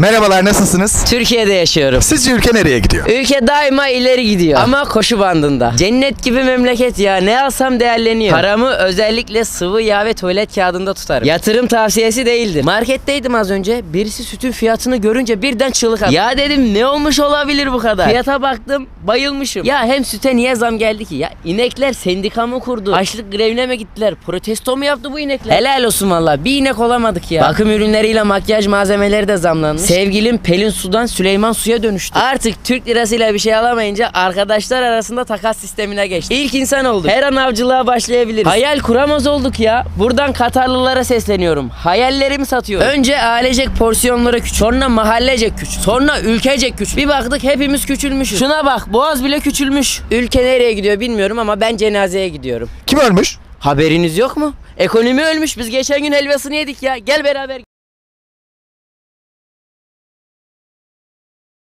Merhabalar nasılsınız? Türkiye'de yaşıyorum. Sizce ülke nereye gidiyor? Ülke daima ileri gidiyor ama koşu bandında. Cennet gibi memleket ya ne alsam değerleniyor. Paramı özellikle sıvı yağ ve tuvalet kağıdında tutarım. Yatırım tavsiyesi değildir. Marketteydim az önce birisi sütün fiyatını görünce birden çığlık attı. Ya dedim ne olmuş olabilir bu kadar? Fiyata baktım bayılmışım. Ya hem süte niye zam geldi ki? Ya inekler sendika mı kurdu? Açlık grevine mi gittiler? Protesto mu yaptı bu inekler? Helal olsun valla bir inek olamadık ya. Bakım ürünleriyle makyaj malzemeleri de zamlanmış. Sevgilim Pelin Su'dan Süleyman Su'ya dönüştü. Artık Türk lirasıyla bir şey alamayınca arkadaşlar arasında takas sistemine geçti. İlk insan olduk. Her an avcılığa başlayabiliriz. Hayal kuramaz olduk ya. Buradan Katarlılara sesleniyorum. Hayallerimi satıyorum. Önce ailecek porsiyonları küçük. Sonra mahallecek küçük. Sonra ülkecek küçük. Bir baktık hepimiz küçülmüşüz. Şuna bak boğaz bile küçülmüş. Ülke nereye gidiyor bilmiyorum ama ben cenazeye gidiyorum. Kim ölmüş? Haberiniz yok mu? Ekonomi ölmüş. Biz geçen gün helvasını yedik ya. Gel beraber